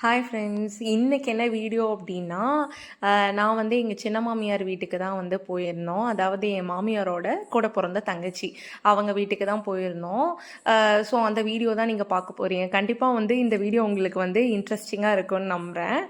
Hi friends இன்றைக்கி என்ன video அப்படின்னா நான் வந்து எங்கள் சின்ன மாமியார் வீட்டுக்கு தான் வந்து போயிருந்தோம். அதாவது என் மாமியாரோட கூட பிறந்த தங்கச்சி. அவங்க வீட்டுக்கு தான் போயிருந்தோம். ஸோ அந்த வீடியோ தான் நீங்கள் பார்க்க போகிறீங்க கண்டிப்பாக வந்து இந்த வீடியோ உங்களுக்கு வந்து இன்ட்ரெஸ்டிங்காக இருக்கும்னு நம்புகிறேன்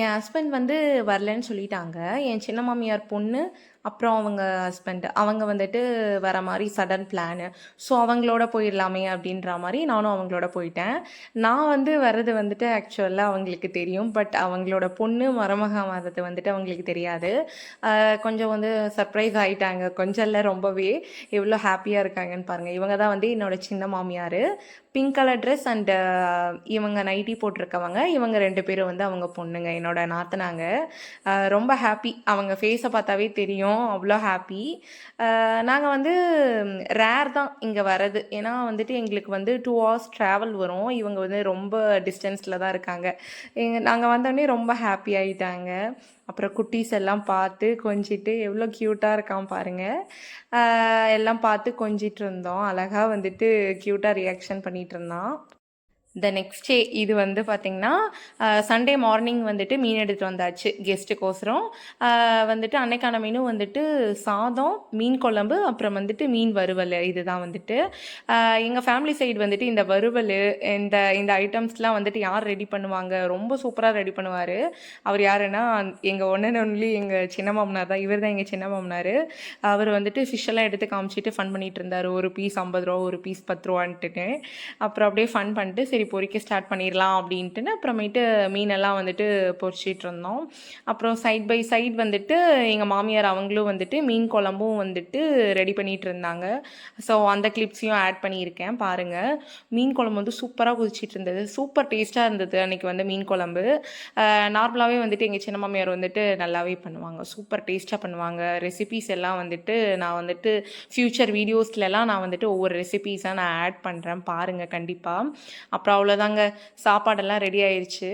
என் ஹஸ்பண்ட் வந்து வரலன்னு சொல்லிட்டாங்க. என் சின்ன மாமியார் பொண்ணு அப்புறம் அவங்க ஹஸ்பண்ட் அவங்க வந்துட்டு வர மாதிரி சடன் பிளானு ஸோ அவங்களோட போயிடலாமே அப்படின்ற மாதிரி நானும் அவங்களோட போயிட்டேன். நான் வந்து வர்றது வந்துட்டு ஆக்சுவலாக அவங்களுக்கு தெரியும். பட் அவங்களோட பொண்ணு மருமக வர்றது வந்துட்டு அவங்களுக்கு தெரியாது. கொஞ்சம் வந்து சர்ப்ரைஸ் ஆகிட்டாங்க கொஞ்சம் இல்லை ரொம்பவே எவ்வளோ ஹாப்பியாக இருக்காங்கன்னு பாருங்கள் இவங்க தான் வந்து என்னோட சின்ன மாமியார். பிங்க் கலர் ட்ரெஸ் அண்டு இவங்க நைட்டி போட்டிருக்கவங்க. இவங்க ரெண்டு பேரும் வந்து அவங்க பொண்ணுங்க. என்னோட நாத்தனாங்க. ரொம்ப ஹாப்பி அவங்க ஃபேஸை பார்த்தாவே தெரியும். அவ்வளோ ஹாப்பி நாங்கள் வந்து ரேர் தான் இங்கே வர்றது. ஏன்னா வந்துட்டு எங்களுக்கு வந்து டூ ஹவர்ஸ் ட்ராவல் வரும். இவங்க வந்து ரொம்ப டிஸ்டன்ஸில் தான் இருக்காங்க. எங்க நாங்கள் வந்தோடனே ரொம்ப ஹாப்பி ஆகிட்டாங்க அப்புறம் குட்டீஸ் எல்லாம் பார்த்து கொஞ்சிட்டு எவ்வளோ க்யூட்டாக இருக்கான் பாருங்கள் எல்லாம் பார்த்து கொஞ்சிட்டு இருந்தோம். அழகாக வந்துட்டு க்யூட்டாக ரியாக்ஷன் பண்ணிகிட்டு இருந்தான். த நெக்ஸ்ட் டே இது வந்து பார்த்திங்கன்னா சண்டே மார்னிங் வந்துட்டு மீன் எடுத்துகிட்டு வந்தாச்சு கெஸ்ட்டுக்கோசரம் வந்துட்டு அன்னைக்கான மீனும் வந்துட்டு சாதம் மீன் குழம்பு அப்புறம் வந்துட்டு மீன் வறுவல் இதுதான் வந்துட்டு. எங்கள் ஃபேமிலி சைடு வந்துட்டு இந்த வறுவல் இந்த இந்த ஐட்டம்ஸ்லாம் வந்துட்டு யார் ரெடி பண்ணுவாங்க? ரொம்ப சூப்பராக ரெடி பண்ணுவார். அவர் யாருன்னா எங்கள் ஒன் அண்ட் ஒன்லி எங்கள் சின்ன மாமனார் தான். இவர் தான் எங்கள் சின்ன மாமனார். அவர் வந்துட்டு ஃபிஷ்ஷெல்லாம் எடுத்து காமிச்சிட்டு ஃபன் பண்ணிகிட்டு இருந்தார். ஒரு பீஸ் ஐம்பது ரூபா ஒரு பீஸ் பத்து ரூபான்ட்டு அப்புறம் அப்படியே ஃபன் பண்ணிட்டு சரி பொரிக்க ஸ்டார்ட் பண்ணிடலாம் அப்படின்ட்டுன்னு அப்புறமேட்டு மீனெல்லாம் வந்துட்டு பொறிச்சிட்டு இருந்தோம் அப்புறம் சைட் பை சைட் வந்துட்டு எங்கள் மாமியார் அவங்களும் வந்துட்டு மீன் குழம்பும் வந்துட்டு ரெடி பண்ணிட்டு இருந்தாங்க ஸோ அந்த கிளிப்ஸையும் ஆட் பண்ணியிருக்கேன் பாருங்கள் மீன் குழம்பு வந்து சூப்பராக குதிச்சிட்டு இருந்தது சூப்பர் டேஸ்ட்டாக இருந்தது அன்றைக்கி வந்து மீன் குழம்பு. நார்மலாகவே வந்துட்டு எங்கள் சின்ன மாமியார் வந்துட்டு நல்லாவே பண்ணுவாங்க. சூப்பர் டேஸ்ட்டாக பண்ணுவாங்க. ரெசிபீஸ் எல்லாம் வந்துட்டு நான் வந்துட்டு ஃப்யூச்சர் வீடியோஸ்லலாம் நான் வந்துட்டு ஒவ்வொரு ரெசிபீஸாக நான் ஆட் பண்ணுறேன் பாருங்கள் கண்டிப்பாக அப்புறம் அவ்வளோதாங்க சாப்பாடெல்லாம் ரெடி ஆயிடுச்சு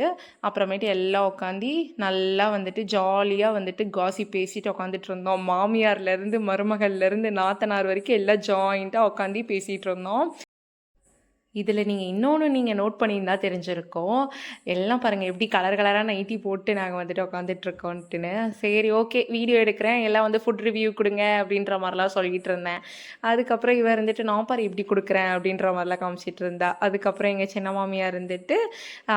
அப்புறமேட்டு எல்லாம் உட்காந்து நல்லா வந்துட்டு ஜாலியாக வந்துட்டு காசி பேசிட்டு உட்காந்துட்டு இருந்தோம். மாமியார்லேருந்து மருமகள்லேருந்து நாத்தனார் வரைக்கும் எல்லாம் ஜாயிண்ட்டாக உட்காந்து பேசிகிட்டு இருந்தோம். இதில் நீங்கள் இன்னொன்று நீங்கள் நோட் பண்ணியிருந்தா தெரிஞ்சிருக்கோம். எல்லாம் பாருங்கள் எப்படி கலர் கலராக நைட்டி போட்டு நாங்கள் வந்துட்டு உட்காந்துட்ருக்கோன்ட்டுன்னு சரி ஓகே வீடியோ எடுக்கிறேன். எல்லாம் வந்து ஃபுட் ரிவ்யூ கொடுங்க அப்படின்ற மாதிரிலாம் சொல்லிட்டு இருந்தேன். அதுக்கப்புறம் இவர் இருந்துட்டு நான் பாரு இப்படி கொடுக்குறேன்? அப்படின்ற மாதிரிலாம் காமிச்சிட்டு இருந்தா. அதுக்கப்புறம் எங்கள் சின்ன மாமியார் இருந்துட்டு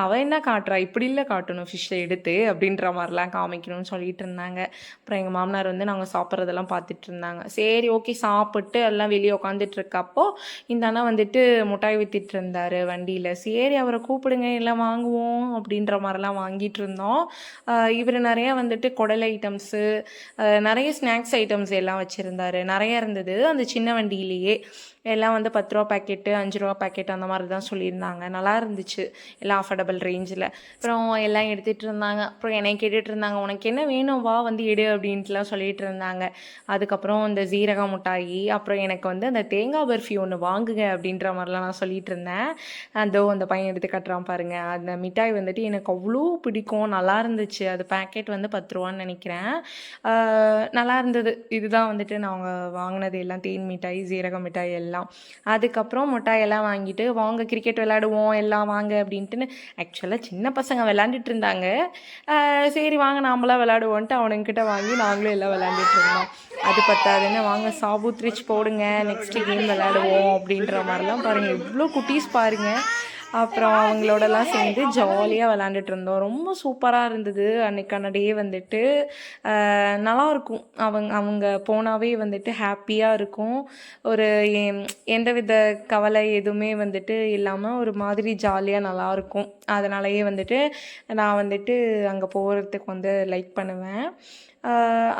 அவன் என்ன காட்டுறா? இப்படி இல்லை காட்டணும் ஃபிஷ்ஷை எடுத்து அப்படின்ற மாதிரிலாம் காமிக்கணும்னு சொல்லிட்டு இருந்தாங்க. அப்புறம் எங்கள் மாமனார் வந்து நாங்கள் சாப்பிட்றதெல்லாம் பார்த்துட்டு இருந்தாங்க. சரி ஓகே சாப்பிட்டு எல்லாம் வெளியே உட்காந்துட்டு இருக்கப்போ இந்த அண்ணா வந்துட்டு முட்டாய் பேசிகிட்டு இருந்தார் வண்டியில். சரி அவரை கூப்பிடுங்க எல்லாம் வாங்குவோம் அப்படின்ற மாதிரிலாம் வாங்கிட்டு இருந்தோம் இவர் நிறைய வந்துட்டு குடல் ஐட்டம்ஸு நிறைய ஸ்நாக்ஸ் ஐட்டம்ஸ் எல்லாம் வச்சுருந்தாரு. நிறையா இருந்தது அந்த சின்ன வண்டியிலேயே. எல்லாம் வந்து பத்து ரூபா பாக்கெட்டு அஞ்சு ரூபா பாக்கெட் அந்த மாதிரி தான் சொல்லியிருந்தாங்க. நல்லா இருந்துச்சு எல்லாம் அஃபோர்டபுள் ரேஞ்சில். அப்புறம் எல்லாம் எடுத்துகிட்டு இருந்தாங்க. அப்புறம் என்னை கேட்டுட்டு இருந்தாங்க உனக்கு என்ன வேணும்? வா வந்து எடு அப்படின்ட்டுலாம் சொல்லிட்டு இருந்தாங்க. அதுக்கப்புறம் இந்த ஜீரக மிட்டாயி அப்புறம் எனக்கு வந்து அந்த தேங்காய் பர்ஃபி ஒன்று வாங்குங்க அப்படின்ற மாதிரிலாம் நான் சொல்லிட்டு இருந்தேன். அதோ அந்த பையன் எடுத்து கட்டுறான் பாருங்க. அந்த மிட்டாய் வந்துட்டு எனக்கு அவ்வளோ பிடிக்கும். நல்லா இருந்துச்சு. அது பேக்கெட் வந்து பத்து ரூபான்னு நினைக்கிறேன். நல்லா இருந்தது. இதுதான் வந்துட்டு நாங்கள் வாங்கினது எல்லாம். தேன் மிட்டாய் ஜீரக மிட்டாய் எல்லாம். அதுக்கப்புறம் மிட்டாயெல்லாம் வாங்கிட்டு வாங்க கிரிக்கெட் விளையாடுவோம் எல்லாம் வாங்க அப்படின்ட்டுன்னு ஆக்சுவலாக சின்ன பசங்க விளாண்டுட்டு இருந்தாங்க. சரி வாங்க நாமளாம் விளாடுவோன்ட்டு அவனுங்கிட்ட வாங்கி நாங்களும் எல்லாம் விளாண்டுட்டு இருந்தோம். அது பத்தாதுன்னு வாங்க சாபூத்ரிச் போடுங்க. நெக்ஸ்ட் கேம் விளாடுவோம் அப்படின்ற மாதிரிலாம் பாருங்கள் எவ்வளோ குட்டீஸ் பாருங்கள் அப்புறம் அவங்களோடலாம் சேர்ந்து ஜாலியாக விளாண்டுட்டு இருந்தோம். ரொம்ப சூப்பராக இருந்தது. அன்னைக்கான டே வந்துட்டு நல்லாயிருக்கும் அவங்க அவங்க போனாவே வந்துட்டு ஹாப்பியாக இருக்கும். ஒரு எந்த எந்தவித கவலை எதுவுமே வந்துட்டு இல்லாமல் ஒரு மாதிரி ஜாலியாக நல்லா இருக்கும். அதனாலயே வந்துட்டு நான் வந்துட்டு அங்கே போகிறதுக்கு வந்து லைக் பண்ணுவேன்.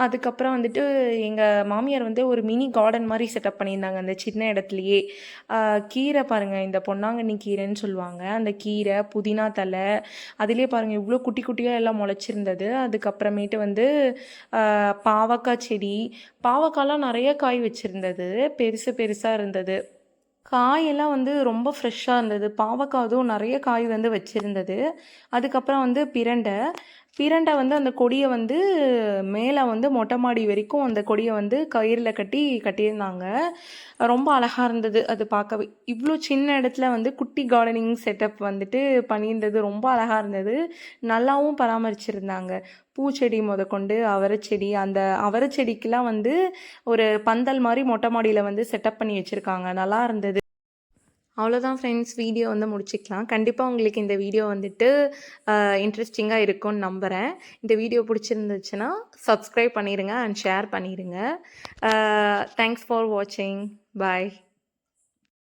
அதுக்கப்புறம் வந்துட்டு எங்கள் மாமியார் வந்து ஒரு மினி கார்டன் மாதிரி செட்டப் பண்ணியிருந்தாங்க. அந்த சின்ன இடத்துலையே. கீரை பாருங்கள் இந்த பொன்னாங்கண்ணி கீரைன்னு சொல்லுவாங்க. அந்த கீரை புதினா தலை அதிலே பாருங்கள் இவ்வளோ குட்டி குட்டியாக எல்லாம் முளைச்சிருந்தது. அதுக்கப்புறமேட்டு வந்து பாவக்காய் செடி. பாவக்காய்லாம் நிறைய காய் வச்சுருந்தது. பெருசு பெருசாக இருந்தது. காயெல்லாம் வந்து ரொம்ப ஃப்ரெஷ்ஷாக இருந்தது. பாவக்காய் அதுவும் நிறைய காய் வந்து வச்சுருந்தது. அதுக்கப்புறம் வந்து பிரண்டை. பிரண்டை வந்து அந்த கொடியை வந்து மேலே வந்து மொட்டை மாடி வரைக்கும் அந்த கொடியை வந்து கயிறில் கட்டி கட்டியிருந்தாங்க. ரொம்ப அழகாக இருந்தது அது பார்க்கவே. இவ்வளோ சின்ன இடத்துல வந்து குட்டி கார்டனிங் செட்டப் வந்துட்டு பண்ணியிருந்தது. ரொம்ப அழகாக இருந்தது. நல்லாவும் பராமரிச்சிருந்தாங்க. பூச்செடி முதற்கொண்டு அவரைச்செடி அந்த அவரைச்செடிக்கெலாம் வந்து ஒரு பந்தல் மாதிரி மொட்டை மாடியில் வந்து செட்டப் பண்ணி வச்சுருக்காங்க. நல்லா இருந்தது. அவ்வளோதான் ஃப்ரெண்ட்ஸ் வீடியோ வந்து முடிச்சுக்கலாம். கண்டிப்பாக உங்களுக்கு இந்த வீடியோ வந்துட்டு இன்ட்ரெஸ்டிங்காக இருக்கும்னு நம்புகிறேன் இந்த வீடியோ பிடிச்சிருந்துச்சுன்னா சப்ஸ்கிரைப் பண்ணிடுங்க அண்ட் ஷேர் பண்ணிடுங்க தேங்க்ஸ் ஃபார் வாட்சிங் பாய்